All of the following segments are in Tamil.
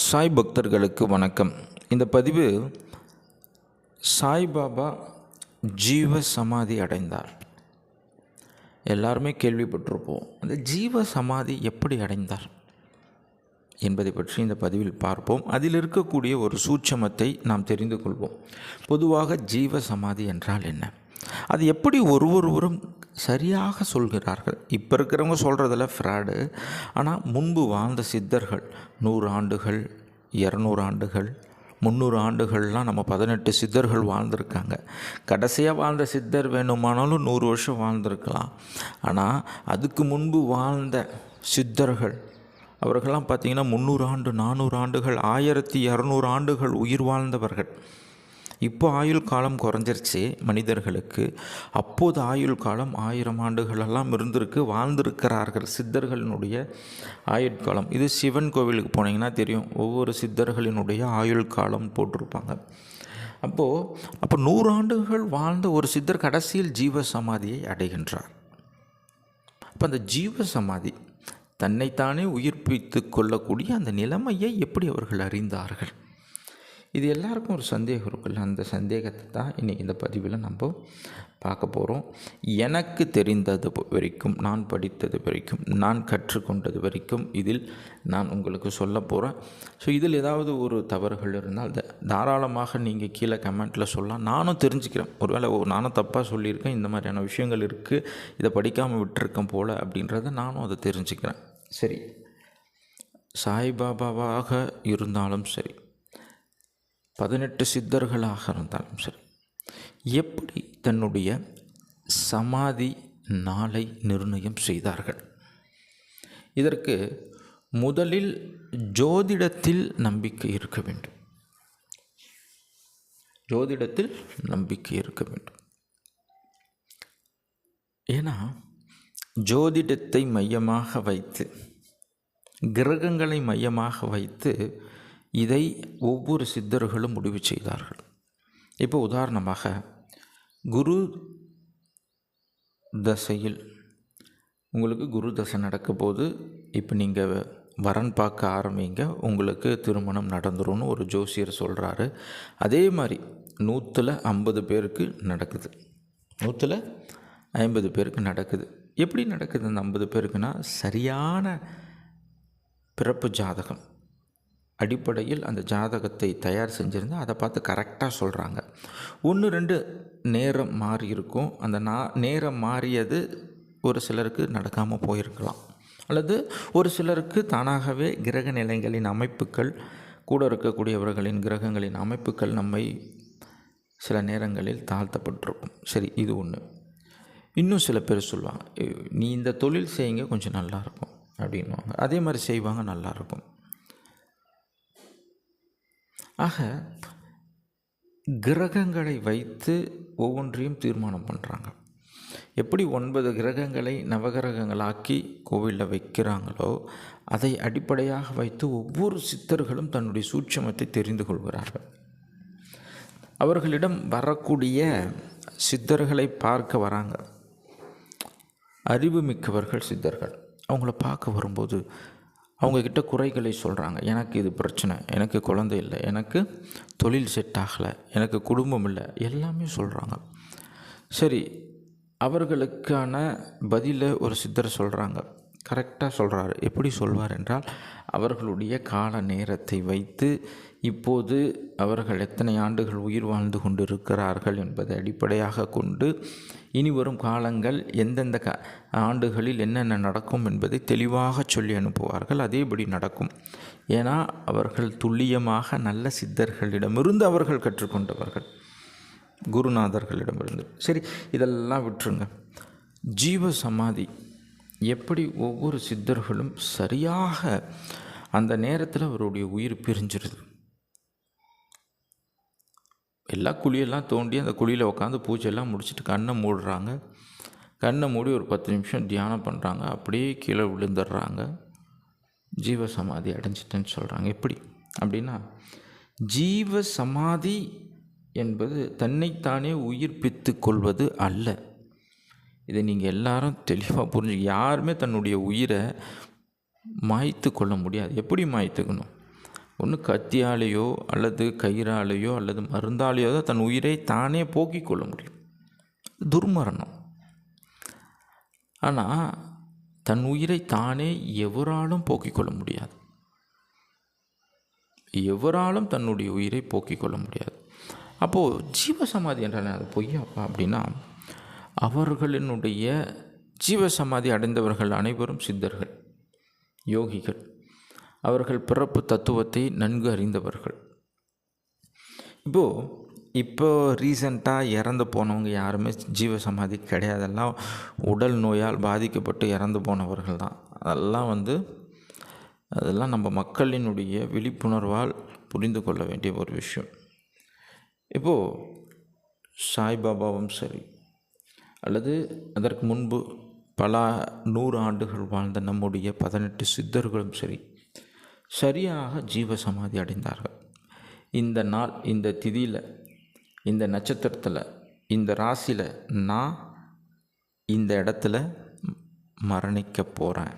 சாய் பக்தர்களுக்கு வணக்கம். இந்த பதிவு சாய்பாபா ஜீவ சமாதி அடைந்தார். எல்லாருமே கேள்விப்பட்டிருப்போம் அந்த ஜீவ சமாதி எப்படி அடைந்தார் என்பதை பற்றி இந்த பதிவில் பார்ப்போம். அதில் இருக்கக்கூடிய ஒரு சூட்சமத்தை நாம் தெரிந்து கொள்வோம். பொதுவாக ஜீவ சமாதி என்றால் என்ன? அது எப்படி ஒருவொருவரும் சரியாக சொல்கிறார்கள். இப்போ இருக்கிறவங்க சொல்கிறதில் ஃப்ராடு ஆனால் முன்பு வாழ்ந்த சித்தர்கள் நூறு ஆண்டுகள் இரநூறு ஆண்டுகள் முந்நூறு ஆண்டுகள்லாம் நம்ம பதினெட்டு சித்தர்கள் வாழ்ந்திருக்காங்க. கடைசியாக வாழ்ந்த சித்தர் வேணுமானாலும் நூறு வருஷம் வாழ்ந்திருக்கலாம். ஆனால் அதுக்கு முன்பு வாழ்ந்த சித்தர்கள் அவர்கள்லாம் பார்த்திங்கன்னா முந்நூறு ஆண்டு நானூறு ஆண்டுகள் ஆயிரத்தி இரநூறு ஆண்டுகள் உயிர் வாழ்ந்தவர்கள். இப்போ ஆயுள் காலம் குறைஞ்சிருச்சு மனிதர்களுக்கு. அப்போது ஆயுள் காலம் ஆயிரம் ஆண்டுகளெல்லாம் இருந்திருக்கு வாழ்ந்திருக்கிறார்கள் சித்தர்களினுடைய ஆயுட்காலம் இது சிவன் கோவிலுக்கு போனீங்கன்னா தெரியும் ஒவ்வொரு சித்தர்களினுடைய ஆயுள் காலம் போட்டிருப்பாங்க. அப்போது அப்போ நூறு ஆண்டுகள் வாழ்ந்த ஒரு சித்தர் கடைசியில் ஜீவ சமாதியை அடைகின்றார். அப்போ அந்த ஜீவ சமாதி தன்னைத்தானே உயிர்ப்பித்து கொள்ளக்கூடிய அந்த நிலைமையை எப்படி அவர்கள் அறிந்தார்கள்? இது எல்லாருக்கும் ஒரு சந்தேகம் இருக்குல்ல. அந்த சந்தேகத்தை தான் இன்றைக்கி இந்த பதிவில் நம்ம பார்க்க போகிறோம் எனக்கு தெரிந்தது வரைக்கும் நான் படித்தது வரைக்கும் நான் கற்றுக்கொண்டது வரைக்கும் இதில் நான் உங்களுக்கு சொல்ல போகிறேன் ஸோ இதில் ஏதாவது ஒரு தவறுகள் இருந்தால் தாராளமாக நீங்கள் கீழே கமெண்ட்டில் சொல்லலாம். நானும் தெரிஞ்சுக்கிறேன். ஒருவேளை ஓ நானும் தப்பாக சொல்லியிருக்கேன் இந்த மாதிரியான விஷயங்கள் இருக்குது இதை படிக்காமல் விட்டுருக்கேன் போல் அப்படின்றத நானும் அதை தெரிஞ்சுக்கிறேன். சரி. சாய்பாபாவாக இருந்தாலும் சரி பதினெட்டு சித்தர்களாக இருந்தாலும் சரி எப்படி தன்னுடைய சமாதி நாளை நிர்ணயம் செய்தார்கள்? இதற்கு முதலில் ஜோதிடத்தில் நம்பிக்கை இருக்க வேண்டும். ஜோதிடத்தில் நம்பிக்கை இருக்க வேண்டும். ஏன்னா ஜோதிடத்தை மையமாக வைத்து கிரகங்களை மையமாக வைத்து இதை ஒவ்வொரு சித்தர்களும் முடிவு செய்தார்கள். இப்போ உதாரணமாக குரு தசையில் உங்களுக்கு குரு தசை நடக்க போது இப்போ நீங்கள் வரன் பார்க்க ஆரம்பிங்க உங்களுக்கு திருமணம் நடந்துரும்னு ஒரு ஜோசியர் சொல்கிறாரு அதே மாதிரி நூற்றில் ஐம்பது பேருக்கு நடக்குது. நூற்றில் ஐம்பது பேருக்கு நடக்குது. எப்படி நடக்குது அந்த ஐம்பது பேருக்குன்னா சரியான பிறப்பு ஜாதகம். அடிப்படையில் அந்த ஜாதகத்தை தயார் செஞ்சுருந்தா அதை பார்த்து கரெக்டாக சொல்கிறாங்க ஒன்று ரெண்டு நேரம் மாறி இருக்கும். அந்த நா நேரம் மாறியது ஒரு சிலருக்கு நடக்காமல் போயிருக்கலாம். அல்லது ஒரு சிலருக்கு தானாகவே கிரக நிலைகளின் அமைப்புகள் கூட இருக்கக்கூடியவர்களின் கிரகங்களின் அமைப்புகள் நம்மை சில நேரங்களில் தாழ்த்தப்பட்டிருக்கும். சரி இது ஒன்று இன்னும் சில பேர் சொல்லுவாங்க நீ இந்த தொழில் செய்யுங்க கொஞ்சம் நல்லாயிருக்கும் அப்படின்வாங்க அதே மாதிரி செய்வாங்க நல்லாயிருக்கும் ஆக கிரகங்களை வைத்து ஒவ்வொன்றையும் தீர்மானம் பண்ணுறாங்க எப்படி ஒன்பது கிரகங்களை நவகிரகங்களாக்கி கோவிலில் வைக்கிறாங்களோ அதை அடிப்படையாக வைத்து ஒவ்வொரு சித்தர்களும் தன்னுடைய சூட்சமத்தை தெரிந்து கொள்கிறார்கள். அவர்களிடம் வரக்கூடிய சித்தர்களை பார்க்க வராங்க. அறிவு மிக்கவர்கள் சித்தர்கள். அவங்கள பார்க்க வரும்போது அவங்கக்கிட்ட குறைகளை சொல்கிறாங்க எனக்கு இது பிரச்சனை. எனக்கு குழந்தை இல்லை. எனக்கு தொழில் செட் ஆகலை. எனக்கு குடும்பம் இல்லை. எல்லாமே சொல்கிறாங்க சரி அவர்களுக்கான பதிலை ஒரு சித்தர் சொல்கிறாங்க கரெக்டாக சொல்கிறாரு எப்படி சொல்வார் என்றால் அவர்களுடைய கால நேரத்தை வைத்து இப்போது அவர்கள் எத்தனை ஆண்டுகள் உயிர் வாழ்ந்து கொண்டிருக்கிறார்கள் என்பதை அடிப்படையாக கொண்டு இனி வரும் காலங்கள் எந்தெந்த க ஆண்டுகளில் என்னென்ன நடக்கும் என்பதை தெளிவாக சொல்லி அனுப்புவார்கள். அதேபடி நடக்கும். ஏன்னா அவர்கள் துல்லியமாக நல்ல சித்தர்களிடமிருந்து அவர்கள் கற்றுக்கொண்டவர்கள். குருநாதர்களிடமிருந்து. சரி இதெல்லாம் விட்டுருங்க. ஜீவ சமாதி எப்படி ஒவ்வொரு சித்தர்களும் சரியாக அந்த நேரத்தில் அவருடைய உயிர் பிரிஞ்சிருது? எல்லா குழியெல்லாம் தோண்டி அந்த குழியில் உட்காந்து பூஜையெல்லாம் முடிச்சுட்டு கண்ணை மூடுறாங்க. கண்ணை மூடி ஒரு பத்து நிமிஷம் தியானம் பண்ணுறாங்க அப்படியே கீழே விழுந்துடுறாங்க. ஜீவ சமாதி அடைஞ்சிட்டேன்னு சொல்கிறாங்க எப்படி? அப்படின்னா ஜீவ சமாதி என்பது தன்னைத்தானே உயிர்ப்பித்து கொள்வது அல்ல. இதை நீங்கள் எல்லாரும் தெளிவாக புரிஞ்சு யாருமே தன்னுடைய உயிரை மாய்த்து கொள்ள முடியாது. எப்படி மாய்த்துக்கணும்? ஒன்று கத்தியாலேயோ அல்லது கயிறாலேயோ அல்லது மருந்தாலேயோ தான் தன் உயிரை தானே போக்கிக் கொள்ள முடியும். துர்மரணம். ஆனால் தன் உயிரை தானே எவராலும் போக்கிக் கொள்ள முடியாது. எவராலும் தன்னுடைய உயிரை போக்கிக் கொள்ள முடியாது. அப்போது ஜீவசமாதி என்றால் அது பொய்யாப்பா அப்படின்னா அவர்களினுடைய ஜீவசமாதி அடைந்தவர்கள் அனைவரும் சித்தர்கள் யோகிகள். அவர்கள் பிறப்பு தத்துவத்தை நன்கு அறிந்தவர்கள். இப்போது இப்போ ரீசண்டாக இறந்து போனவங்க யாருமே ஜீவசமாதி கிடையாதெல்லாம் உடல் நோயால் பாதிக்கப்பட்டு இறந்து போனவர்கள் தான். அதெல்லாம் வந்து அதெல்லாம் நம்ம மக்களினுடைய விழிப்புணர்வால் புரிந்து கொள்ள வேண்டிய ஒரு விஷயம். இப்போது சாய்பாபாவும் சரி அல்லது அதற்கு முன்பு பல நூறு ஆண்டுகள் வாழ்ந்த நம்முடைய பதினெட்டு சித்தர்களும் சரி சரியாக ஜீவசமாதி அடைந்தார்கள். இந்த நாள் இந்த திதியில் இந்த நட்சத்திரத்தில் இந்த ராசியில் நான் இந்த இடத்துல மரணிக்க போகிறேன்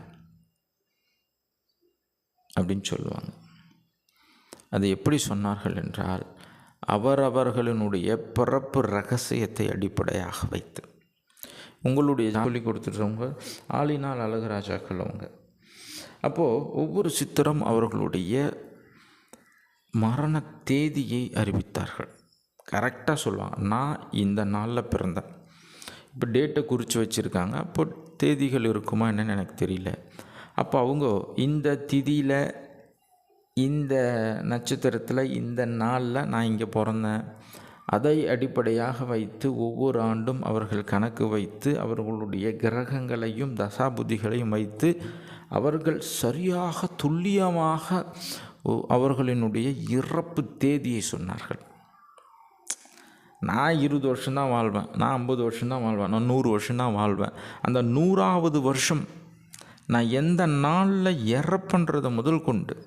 அப்படின்னு சொல்லுவாங்க. அது எப்படி சொன்னார்கள் என்றால் அவரவர்களினுடைய பிறப்பு ரகசியத்தை அடிப்படையாக வைத்து. உங்களுடைய சொல்லி கொடுத்துட்டவங்க ஆளினால் அழகராஜாக்கள் அவங்க. அப்போது ஒவ்வொரு சித்திரம் அவர்களுடைய மரண தேதியை அறிவித்தார்கள். கரெக்டாக சொல்லுவாங்க நான் இந்த நாளில் பிறந்தேன். இப்போ டேட்டை குறித்து வச்சுருக்காங்க அப்போ தேதிகள் இருக்குமா என்னன்னு எனக்கு தெரியல. அப்போ அவங்க இந்த திதியில் இந்த நட்சத்திரத்தில் இந்த நாளில் நான் இங்கே பிறந்தேன். அதை அடிப்படையாக வைத்து ஒவ்வொரு ஆண்டும் அவர்கள் கணக்கு வைத்து அவர்களுடைய கிரகங்களையும் தசாபுதிகளையும் வைத்து அவர்கள் சரியாக துல்லியமாக ஒ- அவர்களினுடைய இறப்பு தேதியை சொன்னார்கள். நான் இருபது வருஷம்தான் வாழ்வேன் நான் ஐம்பது வருஷம்தான் வாழ்வேன் நான் நூறு வருஷம்தான் வாழ்வேன். அந்த நூறாவது வருஷம் நான் எந்த நாளில் இறப்புன்றதை முதல் கொண்டு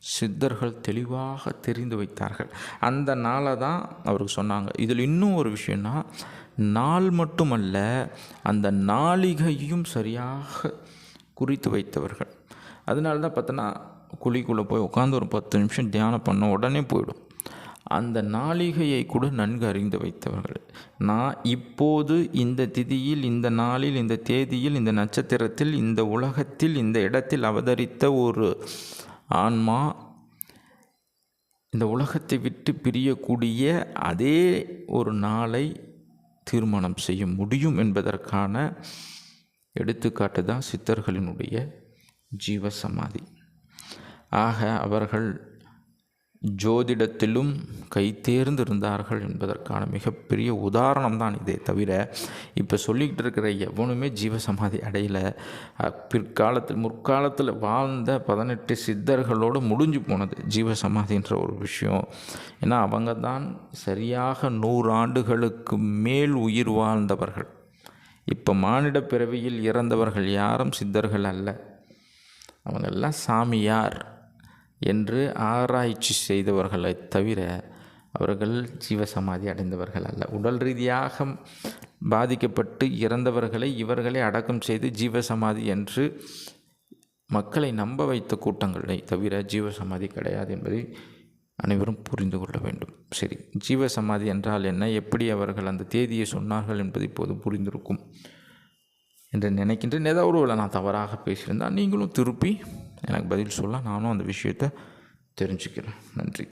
சித்தர்கள் தெளிவாக தெரிந்து வைத்தார்கள். அந்த நாளை தான் அவருக்கு சொன்னாங்க. இதில் இன்னும் ஒரு விஷயம்னா நாள் மட்டுமல்ல அந்த நாளிகையும் சரியாக குறித்து வைத்தவர்கள். அதனால தான் பார்த்தோன்னா குழிக்குள்ளே போய் உட்காந்து ஒரு பத்து நிமிஷம் தியானம் பண்ண உடனே போயிடும். அந்த நாளிகையை கூட நன்கு அறிந்து வைத்தவர்கள். நான் இப்போது இந்த திதியில் இந்த நாளில் இந்த தேதியில் இந்த நட்சத்திரத்தில் இந்த உலகத்தில் இந்த இடத்தில் அவதரித்த ஒரு ஆன்மா இந்த உலகத்தை விட்டு பிரியக்கூடிய அதே ஒரு நாளை தீர்மானம் செய்ய முடியும் என்பதற்கான எடுத்துக்காட்டு தான் சித்தர்களினுடைய ஜீவசமாதி. ஆக அவர்கள் ஜோதிடத்திலும் கைத்தேர்ந்து இருந்தார்கள் என்பதற்கான மிகப்பெரிய உதாரணம் தான் இதே தவிர இப்போ சொல்லிக்கிட்டு இருக்கிற எவனுமே ஜீவசமாதி அடையலை. பிற்காலத்தில் முற்காலத்தில் வாழ்ந்த பதினெட்டு சித்தர்களோடு முடிஞ்சு போனது ஜீவசமாதின்ற ஒரு விஷயம். ஏன்னா அவங்க தான் சரியாக நூறாண்டுகளுக்கு மேல் உயிர் வாழ்ந்தவர்கள். இப்போ மானிட பிறவியில் இறந்தவர்கள் யாரும் சித்தர்கள் அல்ல. அவங்கெல்லாம் சாமியார். என்று ஆராய்ச்சி செய்தவர்களை தவிர அவர்கள் ஜீவசமாதி அடைந்தவர்கள் அல்ல. உடல் ரீதியாக பாதிக்கப்பட்டு இறந்தவர்களை இவர்களே அடக்கம் செய்து ஜீவசமாதி என்று மக்களை நம்ப வைத்த கூட்டங்களை தவிர ஜீவசமாதி கிடையாது என்பதை அனைவரும் புரிந்து கொள்ள வேண்டும். சரி ஜீவசமாதி என்றால் என்ன? எப்படி அவர்கள் அந்த தேதியை சொன்னார்கள் என்பது இப்போது புரிந்திருக்கும் என்று நினைக்கின்றேன். ஏதாவது ஒரு நான் தவறாக பேசியிருந்தால் நீங்களும் திருப்பி எனக்கு பதில் சொல்ல நானும் அந்த விஷயத்தை தெரிஞ்சுக்கிறேன். நன்றி.